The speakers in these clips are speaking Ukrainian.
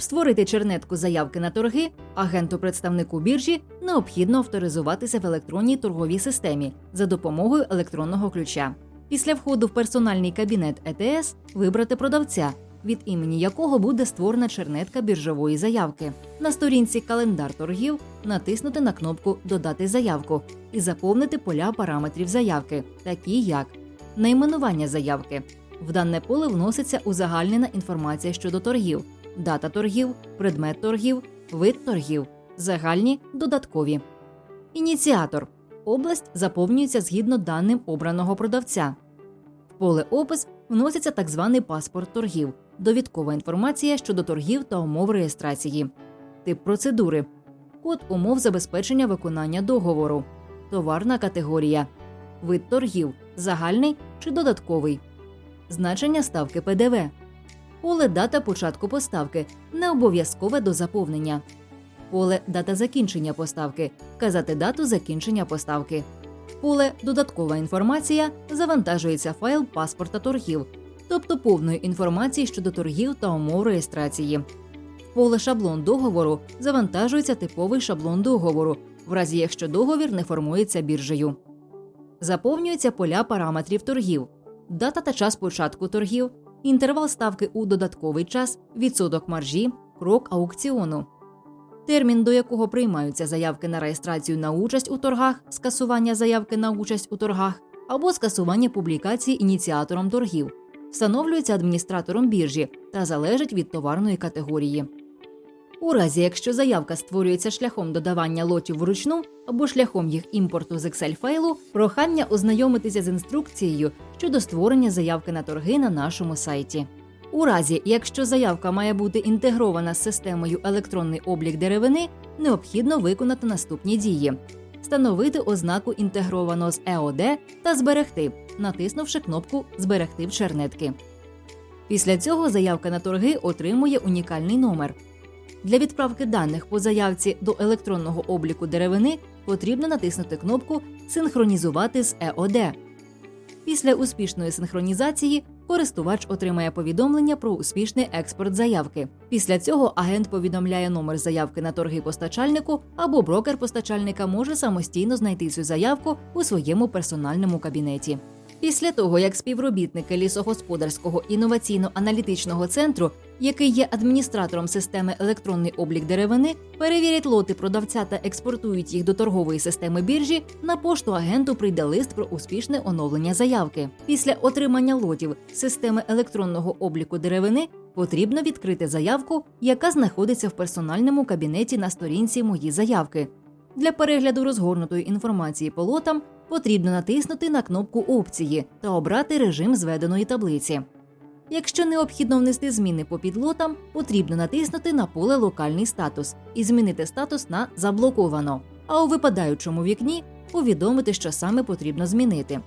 Щоб створити чернетку заявки на торги, агенту-представнику біржі необхідно авторизуватися в електронній торговій системі за допомогою електронного ключа. Після входу в персональний кабінет ЕТС вибрати продавця, від імені якого буде створена чернетка біржової заявки. На сторінці Календар торгів натиснути на кнопку Додати заявку і заповнити поля параметрів заявки, такі як найменування заявки. В дане поле вноситься узагальнена інформація щодо торгів, дата торгів, предмет торгів, вид торгів, загальні додаткові. Ініціатор. Область заповнюється згідно даним обраного продавця. В поле опис вноситься так званий паспорт торгів, довідкова інформація щодо торгів та умов реєстрації, тип процедури, код умов забезпечення виконання договору, товарна категорія, вид торгів, загальний чи додатковий, значення ставки ПДВ, поле дата початку поставки. Не обов'язкове до заповнення, поле дата закінчення поставки. Вказати дату закінчення поставки. Поле додаткова інформація. Завантажується файл паспорта торгів, тобто повної інформації щодо торгів та умов реєстрації. Поле шаблон договору. Завантажується типовий шаблон договору, в разі якщо договір не формується біржею. Заповнюються поля параметрів торгів, дата та час початку торгів, інтервал ставки у додатковий час, відсоток маржі, крок аукціону. Термін, до якого приймаються заявки на реєстрацію на участь у торгах, скасування заявки на участь у торгах або скасування публікації ініціатором торгів, встановлюється адміністратором біржі та залежить від товарної категорії. У разі, якщо заявка створюється шляхом додавання лотів вручну або шляхом їх імпорту з Excel файлу, прохання ознайомитися з інструкцією щодо створення заявки на торги на нашому сайті. У разі, якщо заявка має бути інтегрована з системою електронний облік деревини, необхідно виконати наступні дії: встановити ознаку інтегровано з ЕОД та зберегти, натиснувши кнопку Зберегти в чернетки. Після цього заявка на торги отримує унікальний номер. Для відправки даних по заявці до електронного обліку деревини потрібно натиснути кнопку Синхронізувати з ЕОД. Після успішної синхронізації користувач отримає повідомлення про успішний експорт заявки. Після цього агент повідомляє номер заявки на торги постачальнику або брокер постачальника може самостійно знайти цю заявку у своєму персональному кабінеті. Після того, як співробітники лісогосподарського інноваційно-аналітичного центру, який є адміністратором системи електронний облік деревини, перевірять лоти продавця та експортують їх до торгової системи біржі, на пошту агенту прийде лист про успішне оновлення заявки. Після отримання лотів системи електронного обліку деревини потрібно відкрити заявку, яка знаходиться в персональному кабінеті на сторінці Мої заявки. Для перегляду розгорнутої інформації по лотам потрібно натиснути на кнопку опції та обрати режим зведеної таблиці. Якщо необхідно внести зміни по підлотам, потрібно натиснути на поле Локальний статус і змінити статус на Заблоковано. А у випадаючому вікні повідомити, що саме потрібно змінити.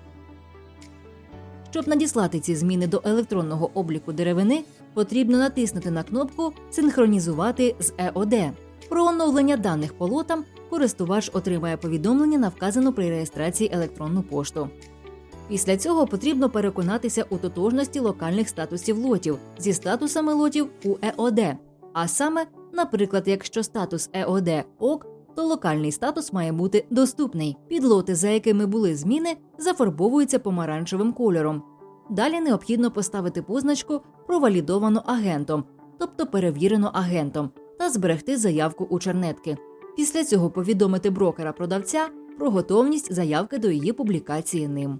Щоб надіслати ці зміни до електронного обліку деревини, потрібно натиснути на кнопку Синхронізувати з ЕОД. Про оновлення даних по лотам користувач отримає повідомлення на вказану при реєстрації електронну пошту. Після цього потрібно переконатися у тотожності локальних статусів лотів зі статусами лотів у ЕОД. А саме, наприклад, якщо статус ЕОД ОК, то локальний статус має бути доступний. Підлоти, за якими були зміни, зафарбовуються помаранчевим кольором. Далі необхідно поставити позначку провалідовано агентом, тобто перевірено агентом, та зберегти заявку у чернетки. Після цього повідомити брокера продавця про готовність заявки до її публікації ним.